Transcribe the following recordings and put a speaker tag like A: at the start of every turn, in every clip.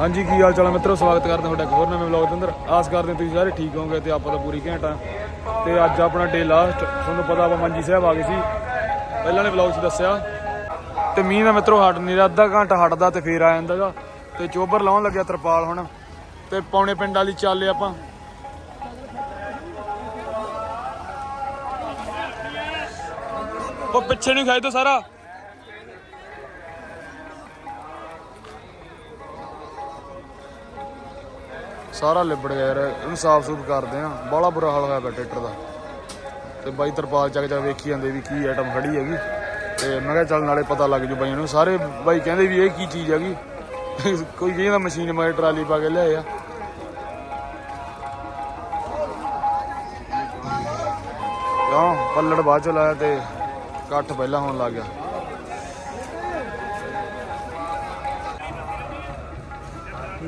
A: ਹਾਂਜੀ, ਕੀ ਹਾਲ ਚਾਲ ਹੈ ਮਿੱਤਰੋ? ਸਵਾਗਤ ਕਰਦੇ ਤੁਹਾਡਾ ਇੱਕ ਹੋਰ ਨਵੇਂ ਵਲੌਗ ਦੇ ਅੰਦਰ। ਆਸ ਕਰਦੇ ਹਾਂ ਤੁਸੀਂ ਸਾਰੇ ਠੀਕ ਹੋਵੋਗੇ ਤੇ ਆਪਾਂ ਤਾਂ ਪੂਰੀ ਘੈਂਟ ਆ। ਤੇ ਅੱਜ ਆਪਣਾ ਡੇ ਲਾਸਟ ਤੁਹਾਨੂੰ ਪਤਾ ਆਪਾਂ ਮੰਜੀ ਸਾਹਿਬ ਆ ਗਏ ਸੀ। ਪਹਿਲਾਂ ਨੇ ਵਲੌਗ 'ਚ ਦੱਸਿਆ। ਤੇ ਮੀਂਹ ਦਾ ਮਿੱਤਰੋ ਹਟ ਨਹੀਂ ਰਿਹਾ, ਅੱਧਾ ਘੰਟਾ ਹਟਦਾ ਤੇ ਫੇਰ ਆ ਜਾਂਦਾਗਾ ਤੇ ਚੋਬਰ ਲਾਉਣ ਲੱਗਿਆ ਤਰਪਾਲ ਹੁਣ। ਤੇ ਪੌਣੇ ਪਿੰਡ ਵਾਲੀ ਚੱਲੇ ਆਪਾਂ। ਉਹ ਪਿੱਛੇ ਨਹੀਂ ਖਾਈ ਤੋ ਸਾਰਾ। ਸਾਰਾ ਲਿਬੜ ਗਿਆ ਯਾਰ ਇਹਨੂੰ ਸਾਫ਼ ਸੂਫ ਕਰਦੇ ਆ ਬੜਾ ਬੁਰਾ ਹਾਲ ਹੋਇਆ ਪਿਆ ਟਰੈਕਟਰ ਦਾ। ਤੇ ਬਾਈ ਤਰਪਾਲ ਚੱਕ ਚੱਕ ਵੇਖੀ ਜਾਂਦੇ ਵੀ ਕੀ ਆਈਟਮ ਖੜੀ ਹੈਗੀ। ਤੇ ਮੈਂ ਕਿਹਾ ਚੱਲ ਨਾਲੇ ਪਤਾ ਲੱਗ ਜੂ ਬਾਈਆਂ ਨੂੰ। ਸਾਰੇ ਬਾਈ ਕਹਿੰਦੇ ਵੀ ਇਹ ਕੀ ਚੀਜ਼ ਹੈਗੀ। ਕੋਈ ਕਹਿੰਦਾ ਮਸ਼ੀਨ ਮਾਰ ਟਰਾਲੀ ਪਾ ਕੇ ਲਿਆਇਆ ਕਿਉਂ ਪੱਲੜ ਬਾਅਦ ਚ ਲਾਇਆ ਤੇ ਕੱਠ ਪਹਿਲਾਂ ਹੋਣ ਲੱਗ ਗਿਆ।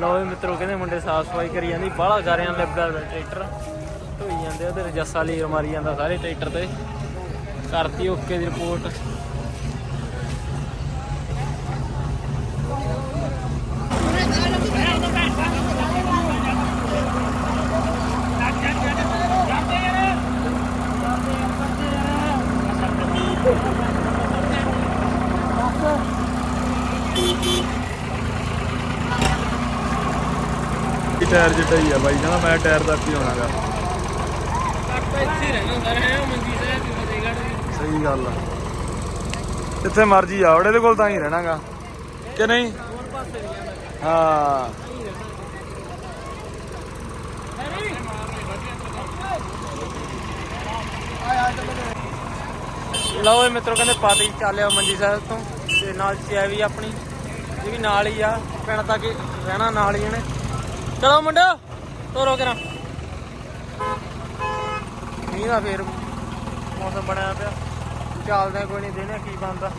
B: ਲਓ ਵੀ ਮਿੱਤਰੋ, ਕਹਿੰਦੇ ਮੁੰਡੇ ਸਾਫ਼ ਸਫ਼ਾਈ ਕਰੀ ਜਾਂਦੀ, ਬਾਹਲਾ ਗਾਰਿਆਂ ਲੱਗਾ ਟਰੈਕਟਰ ਧੋਈ ਜਾਂਦੇ ਉਹਦੇ ਜੱਸਾ ਲੀਰ ਮਾਰੀ ਜਾਂਦਾ ਸਾਰੇ ਟਰੈਕਟਰ ਤੇ। ਕਰਤੀ ਓਕੇ ਦੀ ਰਿਪੋਰਟ
A: ਟਾਇਰ ਜਿੱਡਾ ਹੀ ਆ ਬਾਈ, ਕਹਿੰਦਾ ਮੈਂ ਟਾਇਰ ਤੱਕ ਹੀ ਹੋਣਾਗਾ। ਸਹੀ ਗੱਲ ਆ। ਜਿੱਥੇ ਮਰਜ਼ੀ ਆ, ਉਹਦੇ ਕੋਲ ਤਾਂ ਹੀ ਰਹਿਣਾਗਾ। ਕਿ ਨਹੀਂ? ਹਾਂ।
B: ਲਓ ਵੀ ਮਿੱਤਰੋ, ਕਹਿੰਦੇ ਪਾਤੀ ਚੱਲਿਆ ਮੰਜੀ ਸਾਹਿਬ ਤੋਂ, ਤੇ ਨਾਲ ਚੈ ਵੀ ਆਪਣੀ, ਇਹ ਵੀ ਨਾਲ ਹੀ ਆ ਪਿੰਡ ਤੱਕ ਰਹਿਣਾ ਨਾਲ ਹੀ ਇਹਨੇ। ਚਲੋ ਮੁੰਡਿਓ, ਤੋਰੋ ਕਰਾਂ। ਮੀਂਹ ਦਾ ਫੇਰ ਮੌਸਮ ਬਣਿਆ ਪਿਆ। ਚੱਲਦੇ ਕੋਈ ਨਹੀਂ ਦੇਣੇ ਕੀ ਬਣਦਾ।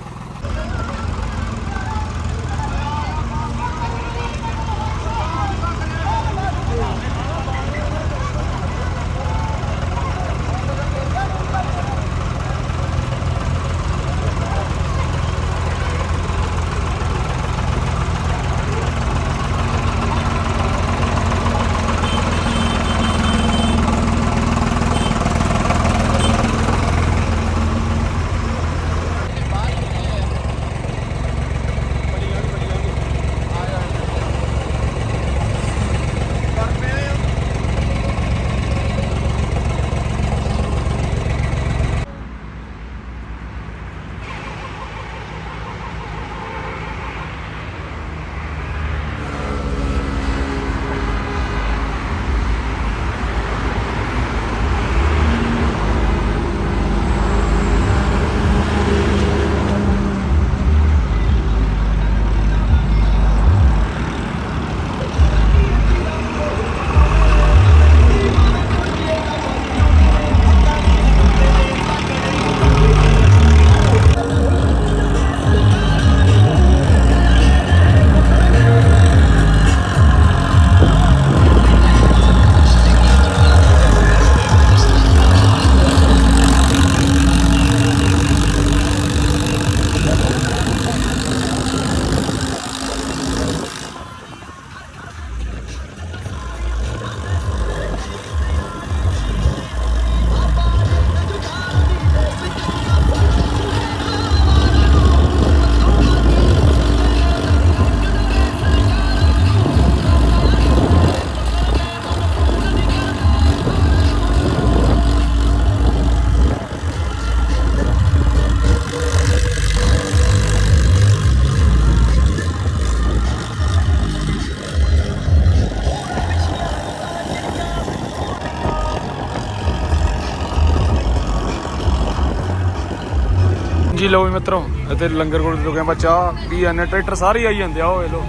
A: ਜੀ ਲਓ ਵੀ ਮਿੱਤਰੋ, ਇੱਥੇ ਲੰਗਰ ਕੋਲ ਰੁਕੇ ਆਪਾਂ ਚਾਹ ਪੀ ਜਾਂਦੇ ਟਰੈਕਟਰ ਸਾਰੇ ਆਈ ਜਾਂਦੇ ਆ ਉਹ ਵੇ ਲੋ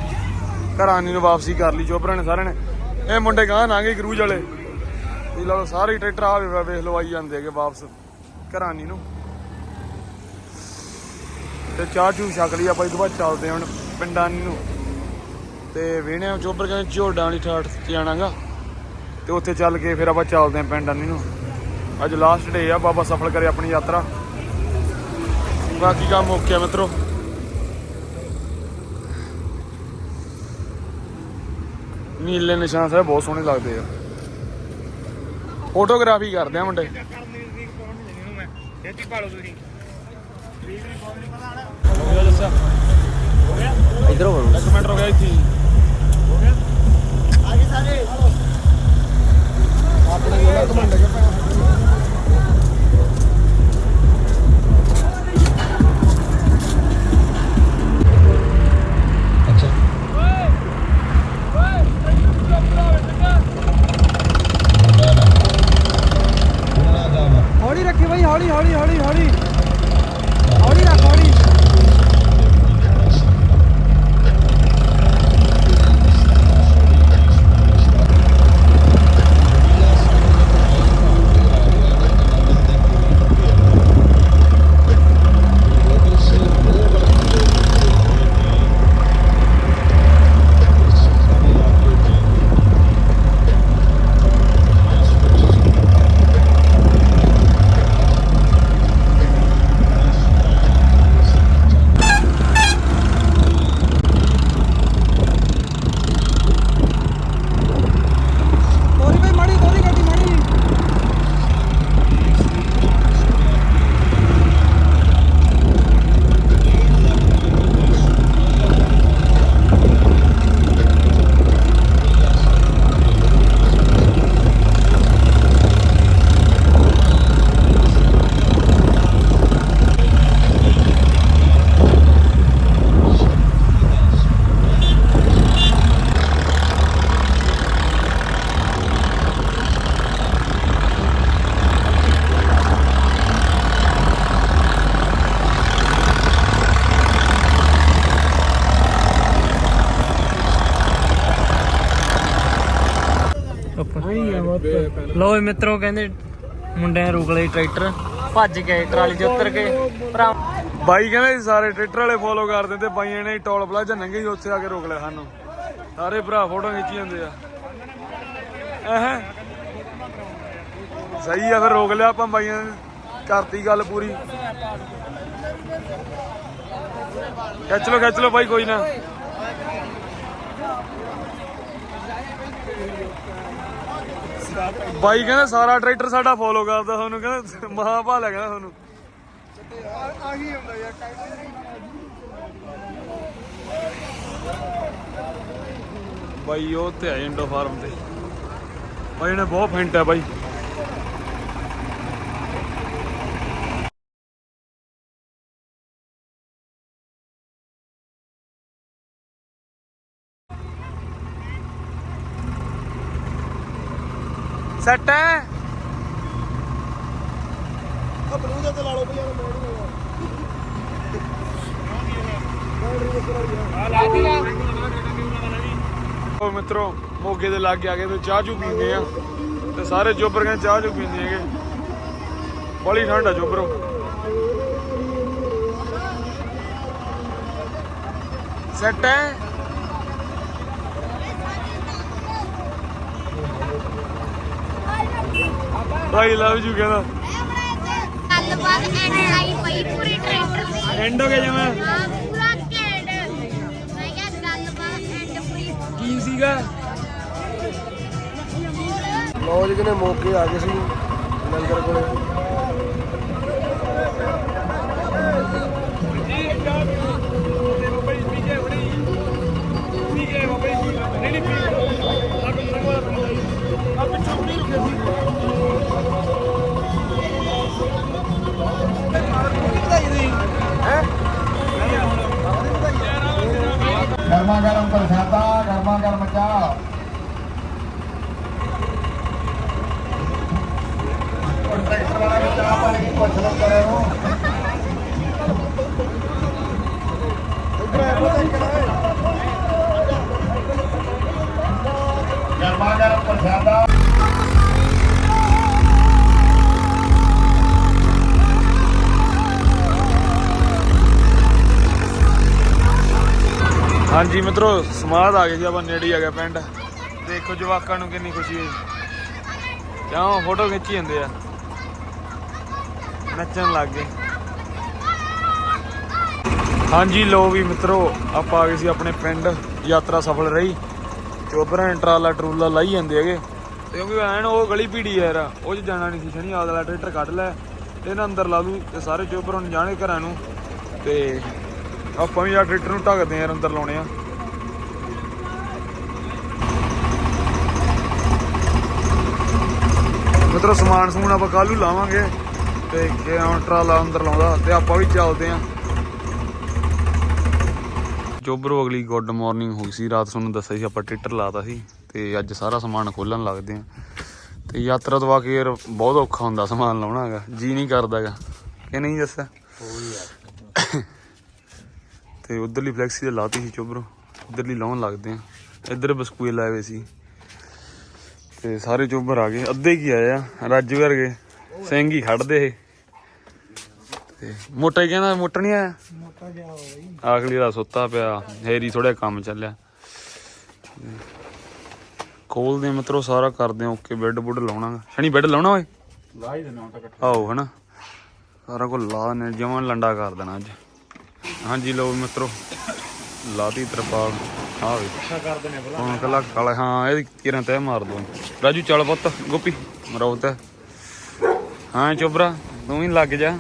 A: ਘਰਾਂ ਨੂੰ ਵਾਪਸੀ ਕਰ ਲਈ ਚੋਪਰਾਂ ਨੇ ਸਾਰਿਆਂ ਨੇ। ਇਹ ਮੁੰਡੇ ਗਾਂ ਨਾਂਗੇ ਕਰੂਜ ਵਾਲੇ। ਇਹ ਲਓ ਸਾਰੇ ਟਰੈਕਟਰ ਆ ਵੇਖ ਲਓ, ਆਈ ਜਾਂਦੇ ਹੈਗੇ ਵਾਪਸ। ਘਰਾਂ ਨੂੰ। ਤੇ ਚਾਹ ਚੂ ਛਕ ਲਈ, ਆਪਾਂ ਇਹ ਤੋਂ ਬਾਅਦ ਚੱਲਦੇ ਹਾਂ ਹੁਣ ਪਿੰਡਾਂ ਨੂੰ। ਤੇ ਵੇਹਣਿਆ ਚੋਪਰ ਕਹਿੰਦੇ ਝੋਡਾਂ ਵਾਲੀ ਠਾਠ ਤੇ ਜਾਣਾਗਾ ਤੇ ਉੱਥੇ ਚੱਲ ਕੇ ਫਿਰ ਆਪਾਂ ਚੱਲਦੇ ਹਾਂ ਪਿੰਡਾਂ ਨੂੰ। ਅੱਜ ਲਾਸਟ ਡੇ ਆ, ਬਾਬਾ ਸਫਲ ਕਰੇ ਆਪਣੀ ਯਾਤਰਾ। ਬਾਕੀ ਕੰਮ ਓਕੇ ਆ ਮਿੱਤਰੋ? ਨੀਲੇ ਨਿਸ਼ਾਨ ਸਾਹਿਬ ਬਹੁਤ ਸੋਹਣੇ ਲੱਗਦੇ ਆ। ਫੋਟੋਗ੍ਰਾਫੀ ਕਰਦੇ ਆ ਮੁੰਡੇ।
C: ਛੇਤੀ ਪਾਲੋ ਤੁਸੀਂ
A: ਹੋ ਗਿਆ ਦੱਸਿਆ
B: ਇਧਰੋਂ ਵੜੋ
A: ਇੱਕ ਮਿੰਟ ਹੋ ਗਿਆ ਇੱਥੇ ਹੀ।
C: ਹੌਲੀ
B: ਲੋ ਮਿੱਤਰੋ, ਕਹਿੰਦੇ ਮੁੰਡਿਆਂ ਰੋਕ ਲਈ ਟਰੈਕਟਰ, ਭੱਜ ਗਏ ਟਰਾਲੀ 'ਚ ਉਤਰ ਕੇ। ਭਰਾ
A: ਬਾਈ ਕਹਿੰਦੇ ਸਾਰੇ ਟਰੈਕਟਰ ਵਾਲੇ ਫੋਲੋ ਕਰਦੇ ਤੇ ਬਾਈਆਂ ਨੇ ਟੋਲ ਪਲਾਜ਼ਾ ਨੰਗੇ ਹੀ ਉੱਥੇ ਆ ਕੇ ਰੋਕ ਲਿਆ ਸਾਨੂੰ। ਸਾਰੇ ਭਰਾ ਫੋਟੋ ਖਿੱਚੀ ਜਾਂਦੇ ਆ। ਐਹ ਸਹੀ ਆ, ਫਿਰ ਰੋਕ ਲਿਆ ਆਪਾਂ ਬਾਈਆਂ ਕਰਤੀ ਗੱਲ ਪੂਰੀ। ਖਿੱਚ ਲੋ ਖਿੱਚ ਲੋ ਬਾਈ, ਕੋਈ ਨਾ। ਬਾਈ ਕਹਿੰਦਾ ਸਾਰਾ ਟਰੈਕਟਰ ਸਾਡਾ ਫੋਲੋ ਕਰਦਾ, ਤੁਹਾਨੂੰ ਕਹਿੰਦਾ ਮਹਾਭਾਲ ਹੈ ਕਹਿੰਦਾ ਤੁਹਾਨੂੰ।
C: ਆਹੀ ਹੁੰਦਾ ਯਾਰ
A: ਬਾਈ, ਉਹ ਤੇ ਆ ਇੰਡੋ ਫਾਰਮ ਤੇ। ਬਾਈ ਨੇ ਬਹੁਤ ਫੈਂਟ ਹੈ ਬਾਈ। ਸੈਟ ਹੈ।
C: ਆ ਬਲੂ ਦੇ ਤੇ ਲਾ ਲਓ ਬਈ ਯਾਰ
A: ਉਹ ਮਿੱਤਰੋ ਮੋਗੇ ਦੇ ਲਾਗੇ ਆ ਗਏ ਤੇ ਚਾਹ ਚੂ ਪੀਂਦੇ ਆ। ਤੇ ਸਾਰੇ ਜੋਬਰ ਕਹਿੰਦੇ ਚਾਹ ਚੂ ਪੀਂਦੇ ਹੈਗੇ। ਬੜੀ ਠੰਡ ਆ ਜੋਬਰੋ। ਸੈਟ ਹੈ। ਭਾਈ ਲਵ ਯੂ ਕਹਿੰਦਾ।
D: ਗੱਲਬਾਤ ਐਂਡ ਲਾਈ ਪਈ ਪੂਰੀ ਟਰੈਕਟਰ ਦੀ।
A: ਐਂਡ ਹੋ ਗਿਆ ਜਮਾ
D: ਹਾਂ ਪੂਰਾ ਘੈਂਟ ਮੈਂ ਕਿਹਾ ਗੱਲਬਾਤ ਐਂਡ ਪੂਰੀ
A: ਕੀ ਸੀਗਾ?
C: ਲੋ ਜੀ ਕਿਨੇ ਮੌਕੇ ਆ ਗਏ ਸੀ ਲੰਗਰ ਕੋਲੇ।
A: ਹਾਂਜੀ ਮਿੱਤਰੋ ਸਮਾਦ ਆ ਗਏ ਜੀ, ਆਪਾਂ ਨੇੜੇ ਹੀ ਆ ਗਿਆ ਪਿੰਡ। ਦੇਖੋ ਜਵਾਕਾਂ ਨੂੰ ਕਿੰਨੀ ਖੁਸ਼ੀ ਹੋਈ। ਕਿਉਂ? ਫੋਟੋ ਖਿੱਚੀ ਜਾਂਦੇ ਆ। ਨੱਚਣ ਲੱਗ ਗਏ। ਹਾਂਜੀ ਲੋ ਵੀ ਮਿੱਤਰੋ, ਆਪਾਂ ਆ ਗਏ ਸੀ ਆਪਣੇ ਪਿੰਡ। ਯਾਤਰਾ ਸਫਲ ਰਹੀ। ਚੋਬਰਾਂ ਟਰਾਲਾ ਟਰੂਲਾ ਲਾਈ ਜਾਂਦੇ ਹੈਗੇ। ਕਿਉਂਕਿ ਐਨ, ਉਹ ਗਲੀ ਪੀੜੀ ਯਾਰ। ਉਹ ਚ ਜਾਣਾ ਨਹੀਂ ਸੀ, ਸ਼ਨੀ ਆਦਲਾ ਟਰੈਕਟਰ ਕੱਢ ਲੈ, ਤੇ ਇਹਨਾਂ ਅੰਦਰ ਲਾ ਲੂ ਤੇ ਸਾਰੇ ਚੋਬਰਾਂ ਨੂੰ ਜਾਣੇ ਘਰਾਂ ਨੂੰ। ਤੇ ਆਪਾਂ ਵੀ ਯਾਰ ਟਰੈਕਟਰ ਨੂੰ ਢੱਕਦੇ ਯਾਰ ਅੰਦਰ ਲਾਉਣੇ ਆ। ਮਤਲਬ ਸਮਾਨ ਸਮੂਨ ਆਪਾਂ ਕੱਲ੍ਹ ਨੂੰ ਲਾਵਾਂਗੇ ਤੇ ਜੇ ਹੁਣ ਟਰਾਲਾ ਅੰਦਰ ਲਾਉਂਦਾ ਤੇ ਆਪਾਂ ਵੀ ਚੱਲਦੇ ਆਂ ਜੋਬਰੋ ਅਗਲੀ ਗੁੱਡ ਮਾਰਨਿੰਗ ਹੋਈ ਸੀ, ਰਾਤ ਤੁਹਾਨੂੰ ਦੱਸਿਆ ਸੀ, ਆਪਾਂ ਟਿੱਟਰ ਲਾਤਾ ਸੀ ਤੇ ਅੱਜ ਸਾਰਾ ਸਮਾਨ ਖੋਲਣ ਲੱਗਦੇ ਆਂ ਤੇ ਯਾਤਰਾ ਤੋਂ ਆ ਕੇ ਯਾਰ ਬਹੁਤ ਔਖਾ ਹੁੰਦਾ ਸਮਾਨ ਲਾਉਣਾ ਹੈਗਾ ਜੀ ਨਹੀਂ ਕਰਦਾਗਾ ਕਿ ਨਹੀਂ ਦੱਸਿਆ? ਤੇ ਉਧਰਲੀ ਫਲੈਕਸੀ ਤੇ ਲਾਤੀ ਸੀ ਚੋਬਰੋ। ਉਧਰਲੀ ਲਾਉਣ ਲੱਗਦੇ ਆਂ। ਇੱਧਰ ਬਸਕੂਏ ਲਾਏ ਹੋਏ ਸੀ। ਤੇ ਸਾਰੇ ਚੋਬਰ ਆ ਗਏ। ਅੱਧੇ ਕੀ ਆਏ ਆ? ਰਾਜੂ ਵਰਗੇ। ਸਿੰਘ ਹੀ ਖੜਦੇ ਇਹ। ਤੇ ਮੋਟਾ ਹੀ ਕਹਿੰਦਾ ਮੋਟਾ ਨਹੀਂ ਆਇਆ?
C: ਮੋਟਾ ਗਿਆ ਹੋ ਬਈ
A: ਆਖਲੀ ਦਾ ਸੁੱਤਾ ਪਿਆ। ਹੈਰੀ ਥੋੜਾ ਕੰਮ ਚੱਲਿਆ। ਖੋਲਦੇ ਮਿੱਤਰੋ ਸਾਰਾ ਕਰਦੇ ਆ। ਓਕੇ ਬੈੱਡ ਬੁੱਡ ਲਾਉਣਾ। ਸ਼ਨੀ ਬੈੱਡ ਲਾਉਣਾ ਓਏ?
C: ਲਾ ਹੀ ਦੇਣਾ ਤਾਂ
A: ਆਓ ਹਨਾ? ਸਾਰਾ ਕੁਝ ਲਾ ਨੇ ਜਮਾਂ ਲੰਡਾ ਕਰ ਦੇਣਾ ਅੱਜ। ਹਾਂਜੀ ਲਓ ਮਿੱਤਰੋ ਲਾਤੀ ਤਰਪਾਲ। ਆ ਵੇ
C: ਕਰ ਦਨੇ
A: ਹੁਣ ਕੱਲਾ ਕਾਲਾ ਹਾਂ ਇਹਦੀ ਕਿਰਾਂ ਤੈ ਮਾਰ ਦੋ। ਰਾਜੂ ਚੱਲ ਪੁੱਤ ਗੋਪੀ ਮਰਾਉ ਤੇ। ਹਾਂ ਚੋਬਰਾ ਤੂੰ ਵੀ ਲੱਗ ਜਾ।